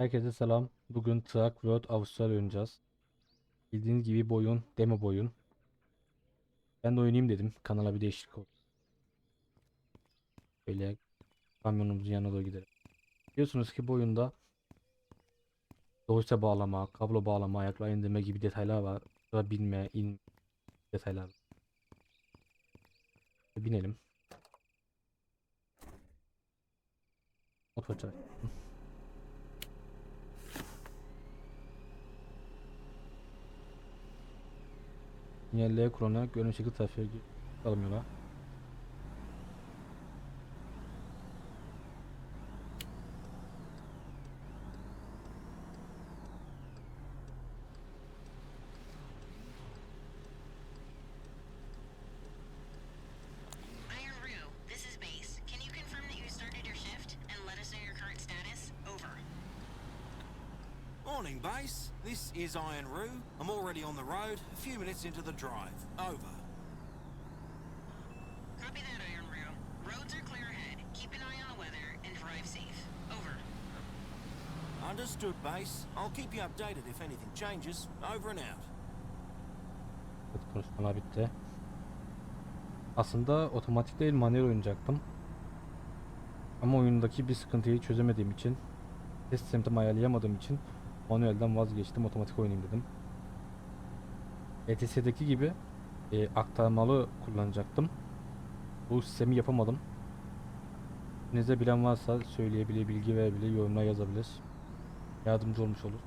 Herkese selam. Bugün Truck World Avustralya oynayacağız. Bildiğiniz gibi bu oyun demo bir oyun. Ben de oynayayım dedim. Kanala bir değişiklik oldu. Böyle kamyonumuzun yanına doğru gidelim. Biliyorsunuz ki bu oyunda dosya bağlama, kablo bağlama, ayakla indirme gibi detaylar var. Sonra binme, in detaylar. var. Binelim. Motor çay. Sinyalleri kullanarak görünüm şekil trafiğe almıyorlar. Iron Roo, this is base. Can you confirm that you started your shift and let us know your current status? Over. Morning, base. This is Iron Roo. I'm already on the road, a few minutes into the drive. Over. Copy that, Iron Roo. Roads are clear ahead. Keep an eye on the weather and drive safe. Over. Understood, base. I'll keep you updated if anything changes. Over and out. Evet, konuşmalar bitti. Aslında otomatik değil manuel oynayacaktım. Ama oyundaki bir sıkıntıyı çözemediğim için test sistemimi ayarlayamadığım için manuelden vazgeçtim otomatik oynayayım dedim. ETS'deki gibi e, aktarmalı kullanacaktım. Bu sistemi yapamadım. Elinizde bilen varsa söyleyebilir, bilgi verebilir, yorumlar yazabilir. Yardımcı olmuş olur.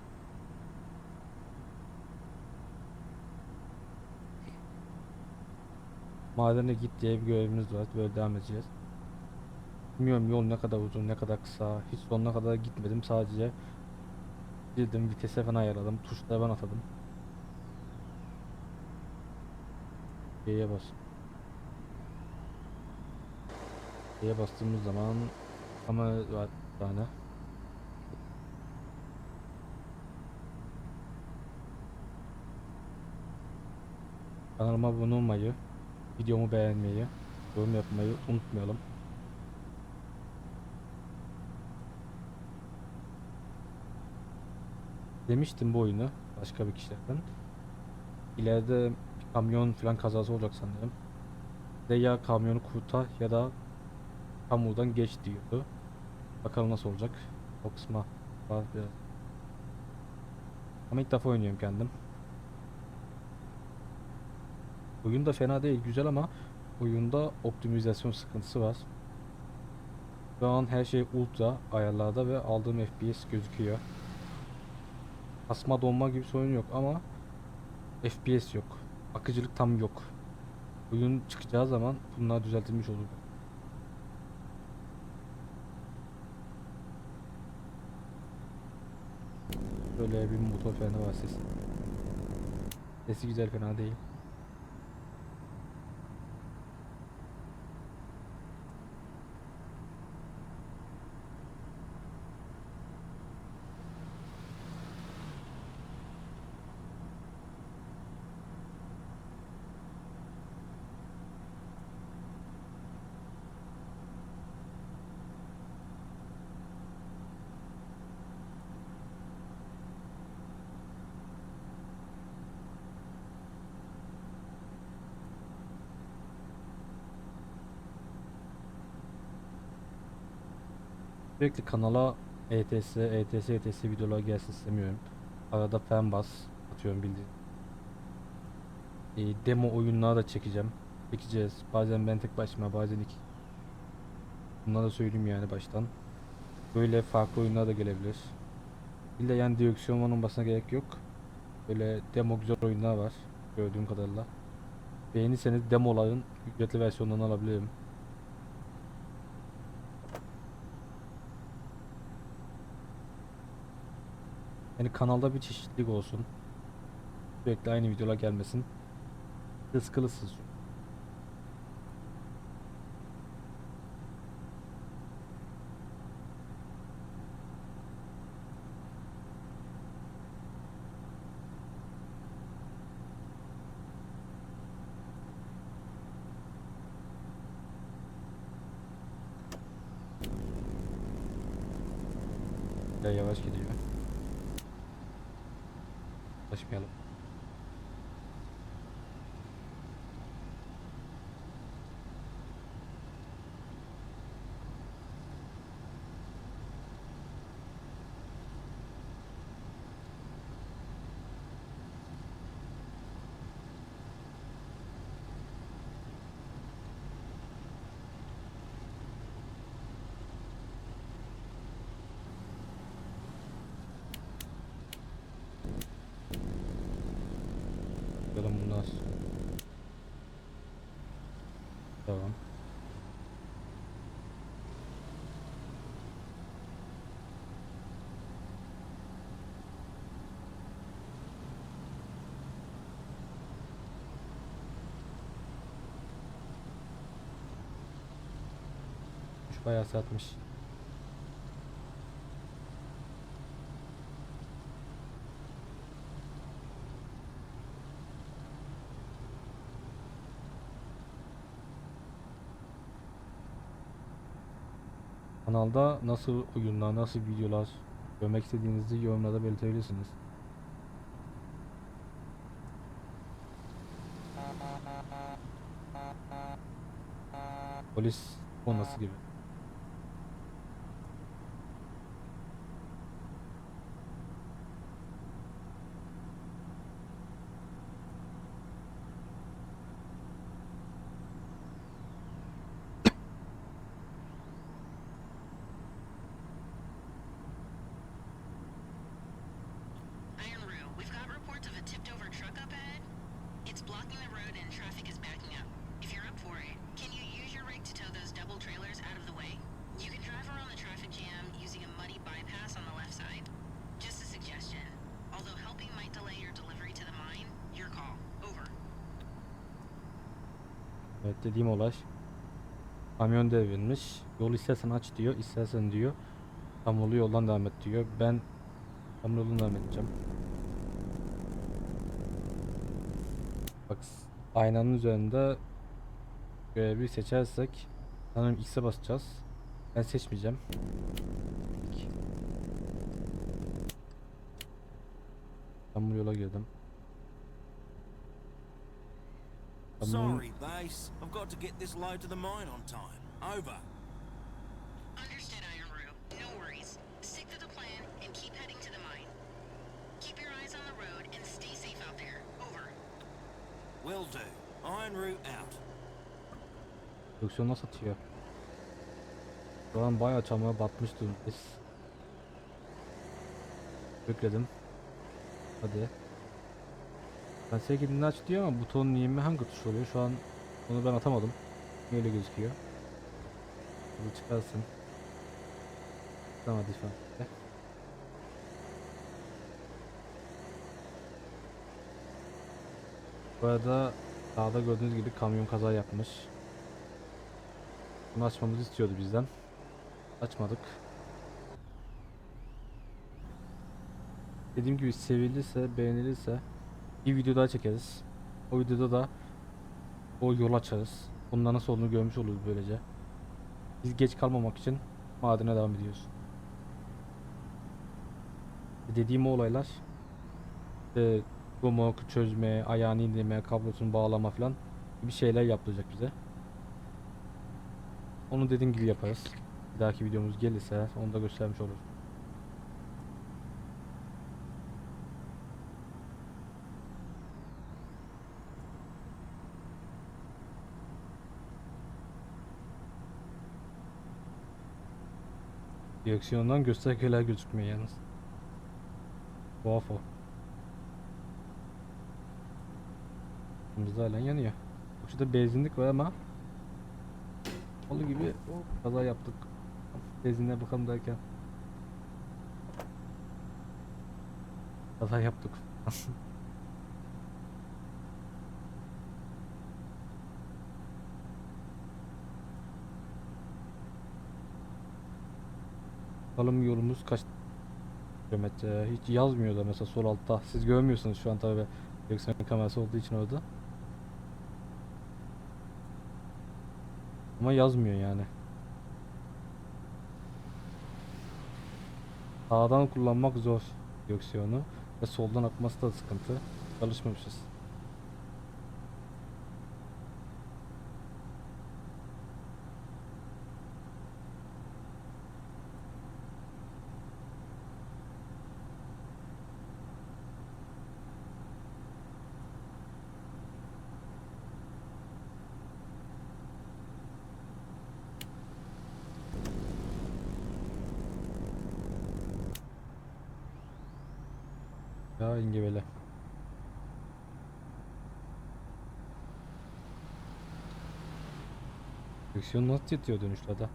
Madene git diye bir görevimiz var. Böyle devam edeceğiz. Bilmiyorum yol ne kadar uzun, ne kadar kısa. Hiç sonuna kadar gitmedim. Sadece girdim, vitese falan ayarladım. Tuşlara ben atadım. Y'ye bas. Y'ye bastığımız zaman ama var tane. Kanalıma abone olmayı, videomu beğenmeyi, yorum yapmayı unutmayalım. Demiştim bu oyunu başka bir kişilerden. İleride bir kamyon falan kazası olacak sanırım. De ya kamyonu kurtar ya da kamudan geç diyordu. Bakalım nasıl olacak. O kısma var biraz. Ama ilk defa oynuyorum kendim. Oyun da fena değil, güzel ama oyunda optimizasyon sıkıntısı var. Şu an her şey ultra ayarlarda ve aldığım FPS gözüküyor. Kasma donma gibi sorun yok ama FPS yok. Akıcılık tam yok. Oyun çıkacağı zaman bunlar düzeltilmiş olur. Böyle bir motor freni var sesi. Sesi güzel fena değil. Sürekli kanala ETS, ETS, ETS videolar gelsin istemiyorum. Arada fen bas atıyorum bildiğin. E, demo oyunlar da çekeceğim. Çekeceğiz. Bazen ben tek başıma, bazen iki. Bunları da söyleyeyim yani baştan. Böyle farklı oyunlar da gelebilir. İlla yani direksiyon olmasına gerek yok. Böyle demo güzel oyunlar var. Gördüğüm kadarıyla. Beğenirseniz demoların ücretli versiyonlarını alabilirim. Yani kanalda bir çeşitlilik olsun. Sürekli aynı videolar gelmesin. Rızkılısız. Ya yavaş gidiyor. Bunlar. Tamam. Bayağı satmış. Kanalda nasıl oyunlar, nasıl videolar görmek istediğinizi yorumlarda belirtebilirsiniz. Polis konası gibi. Evet dediğim olay. Kamyon devrilmiş. Yol istersen aç diyor, istersen diyor. Kamyolu yoldan devam et diyor. Ben kamyoldan devam edeceğim. Bak aynanın üzerinde görevi seçersek sanırım X'e basacağız. Ben seçmeyeceğim. Bu yola girdim. Kamyon- Sorry, base. I've got to get this load to the mine on time. Over. Understood, Iron Roo. No worries. Stick to the plan and keep heading to the mine. Keep your eyes on the road and stay safe out there. Over. Will do. Iron route out. Direksiyonuna satıyor. Şu an bayağı çamura batmış durumdayız. Yükledim. Hadi. Ben sevgilini aç diyor ama butonun niyemi hangi tuş oluyor? Şu an onu ben atamadım. Niye öyle gözüküyor? Bunu çıkarsın. Tamam hadi. Bu arada dağda gördüğünüz gibi kamyon kaza yapmış. Bunu açmamızı istiyordu bizden. Açmadık. Dediğim gibi sevilirse, beğenilirse bir video daha çekeriz. O videoda da o yol açarız. Bundan nasıl olduğunu görmüş oluruz böylece. Biz geç kalmamak için madene devam ediyoruz. Dediğim olaylar işte gumuk çözme, ayağını indirme, kablosunu bağlama falan gibi şeyler yapılacak bize. Onu dediğim gibi yaparız. Bir dahaki videomuz gelirse onu da göstermiş oluruz. Direksiyondan göstergeler gözükmüyor yalnız. Tuhaf o. Kırmızı halen yanıyor. Şurada benzinlik var amaOlu gibi hop, kaza yaptık. Benzinle bakalım derken kaza yaptık. Bakalım yolumuz kaç kilometre? Hiç yazmıyor da mesela sol altta. Siz görmüyorsunuz şu an tabi direksiyon kamerası olduğu için orada. Ama yazmıyor yani. Sağdan kullanmak zor direksiyonu. Ve soldan akması da sıkıntı. Alışmamışız. Ya engebele. Direksiyon nasıl titriyor dönüşlerde?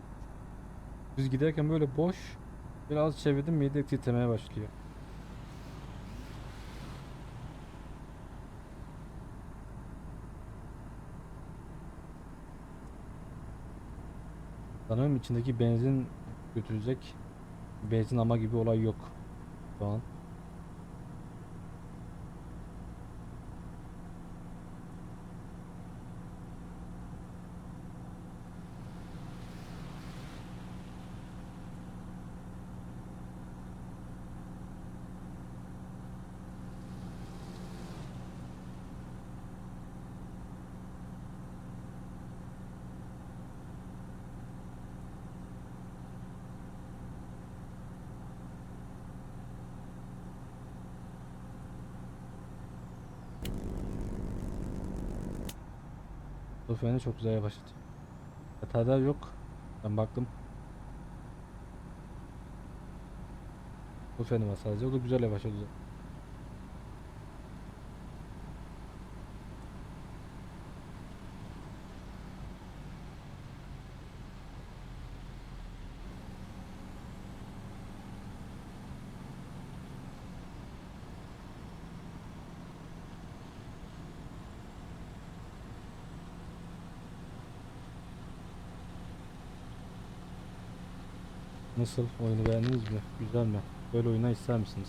Düz giderken böyle boş biraz çevirdim mide titremeye başlıyor. Sanırım içindeki benzin götürecek benzin ama gibi olay yok şu an. Bu freni çok güzel yavaşladı. Hatalar yok. Ben baktım. Bu freni var sadece. O da güzel yavaşladı. Nasıl? Oyunu beğendiniz mi? Güzel mi? Böyle oyuna ister misiniz?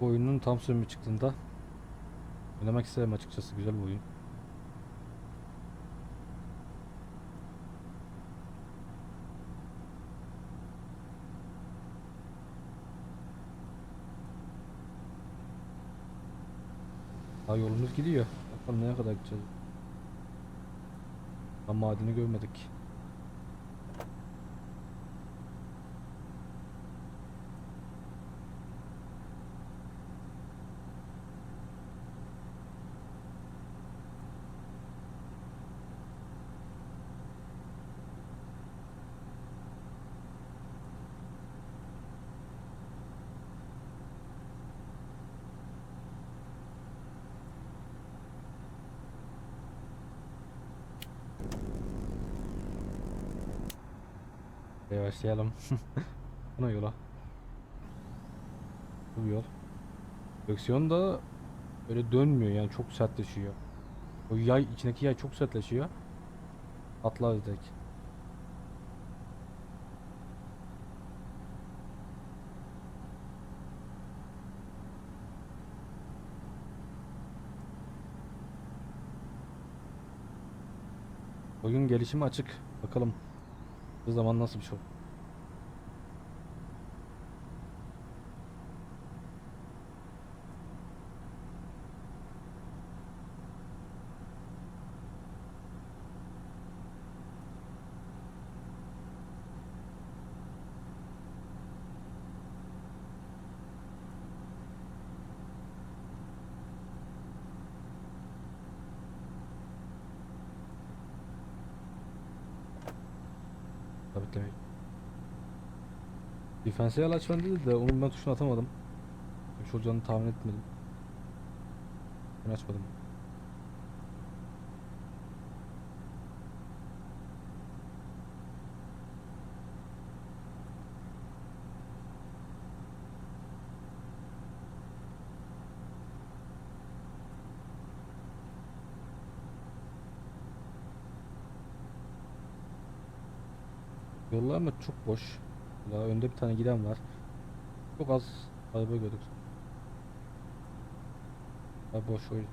Bu oyunun tam sürümü çıktığında oynamak isterim açıkçası. Güzel bir oyun. Daha yolumuz gidiyor. Bakalım nereye kadar gideceğiz. Tam madeni görmedik. Yavaşlayalım. Buna yola. Bu yol. Direksiyon da böyle dönmüyor yani çok sertleşiyor. O yay içindeki yay çok sertleşiyor. Atlar direkt. Oyun gelişimi açık. Bakalım. Bu zaman nasıl bir şey olur? Sabitlemeyi. Diferansiyel açman dedi de onun ben tuşunu atamadım. Şey olacağını tahmin etmedim. Ben açmadım. Yollar ama çok boş. Daha önde bir tane giden var. Çok az araba gördük. Ha boş oyun.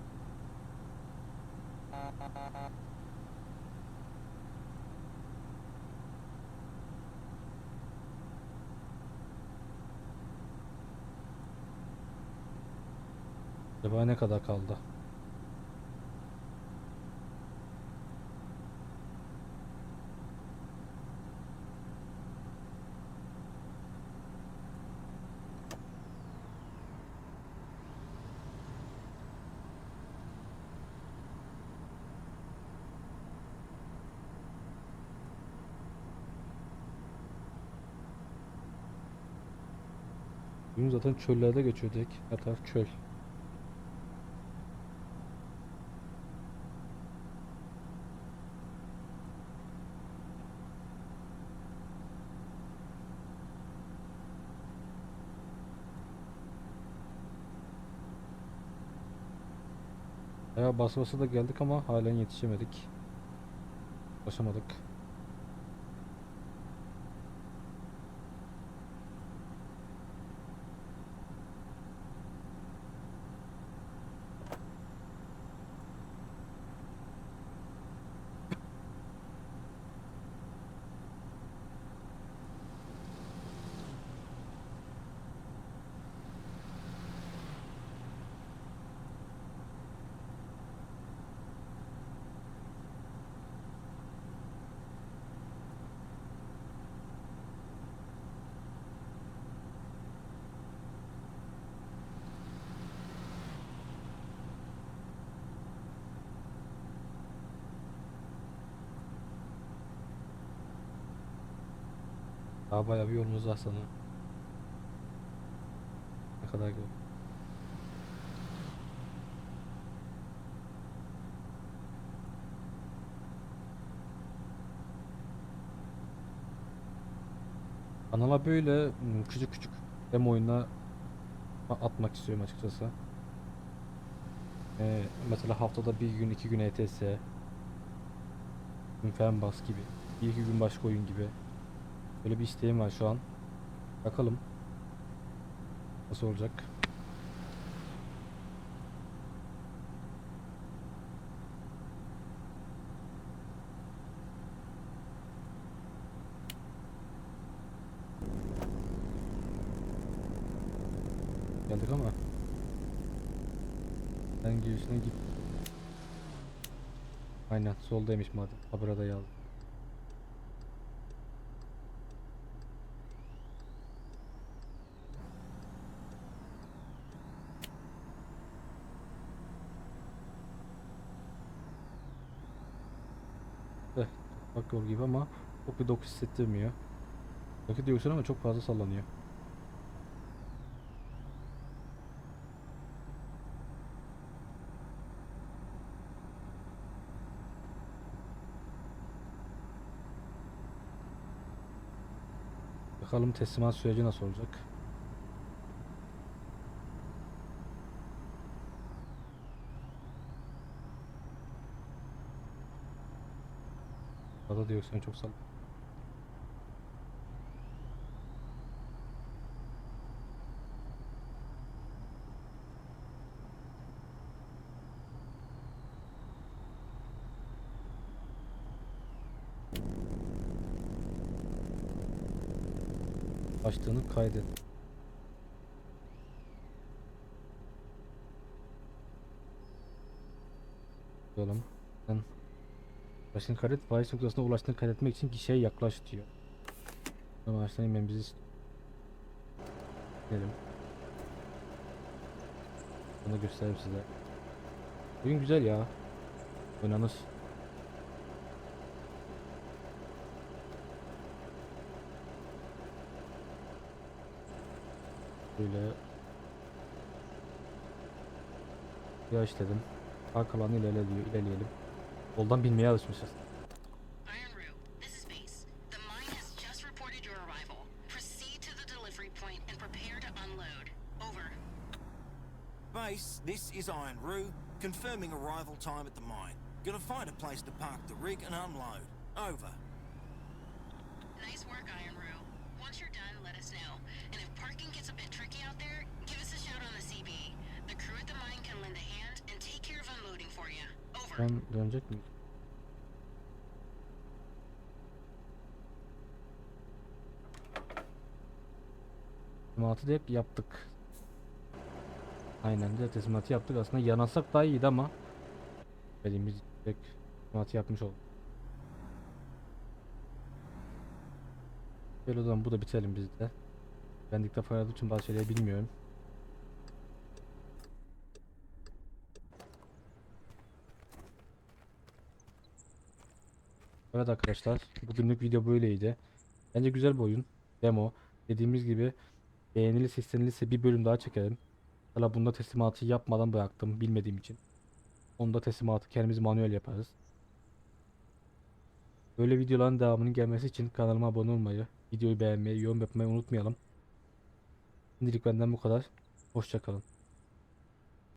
Acaba ne kadar kaldı? Bugün zaten çöllerde geçiyor direkt. Her taraf çöl. Ya bas basa da geldik ama halen yetişemedik. Ulaşamadık. Daha bayağı bir yolumuz var sanırım. Ne kadar gidiyor? Kanala böyle hmm, küçük küçük demo oyunlar a- atmak istiyorum açıkçası. Ee, mesela haftada bir gün iki gün ETS, gün gibi, bir iki gün başka oyun gibi. Böyle bir isteğim var şu an. Bakalım. Nasıl olacak? Geldik ama ben girişine git. Aynen soldaymış madem. Ha burada yazdı. Bak yol gibi ama çok bir doku hissettirmiyor. Doku diyorsun ama çok fazla sallanıyor. Bakalım teslimat süreci nasıl olacak? Fazla diyorsun çok sal. Açtığını kaydet. Bakalım. Sen Ulaştığın kaydet, bahis noktasına ulaştığını kaydetmek için kişiye yaklaş diyor. Ağaçtan inmemizi Gidelim. Bunu göstereyim size. Oyun güzel ya. Oynanır. Böyle Yavaş dedim. Arkalarını ilerliyor, ilerleyelim. Yoldan bilmeye alışmışız. Iron Rue, this is Base. The mine has just reported your arrival. Proceed to the delivery point and prepare to unload. Over. Base, this is Iron Roo, confirming arrival time at the mine. Gonna find a place to park the rig and unload. Over. Ben dönecek mi? Teslimatı hep yaptık. Aynen de teslimatı yaptık. Aslında yanasak daha iyiydi ama elimiz direkt teslimatı yapmış olduk. Böyle o zaman bu da bitelim biz de. Ben ilk için bazı şeyleri bilmiyorum. Evet arkadaşlar, bugünlük video böyleydi. Bence güzel bir oyun. Demo. Dediğimiz gibi beğenilirse istenilirse bir bölüm daha çekelim. Hala bunda teslimatı yapmadan bıraktım bilmediğim için. Onda teslimatı kendimiz manuel yaparız. Böyle videoların devamının gelmesi için kanalıma abone olmayı, videoyu beğenmeyi, yorum yapmayı unutmayalım. Şimdilik benden bu kadar. Hoşçakalın.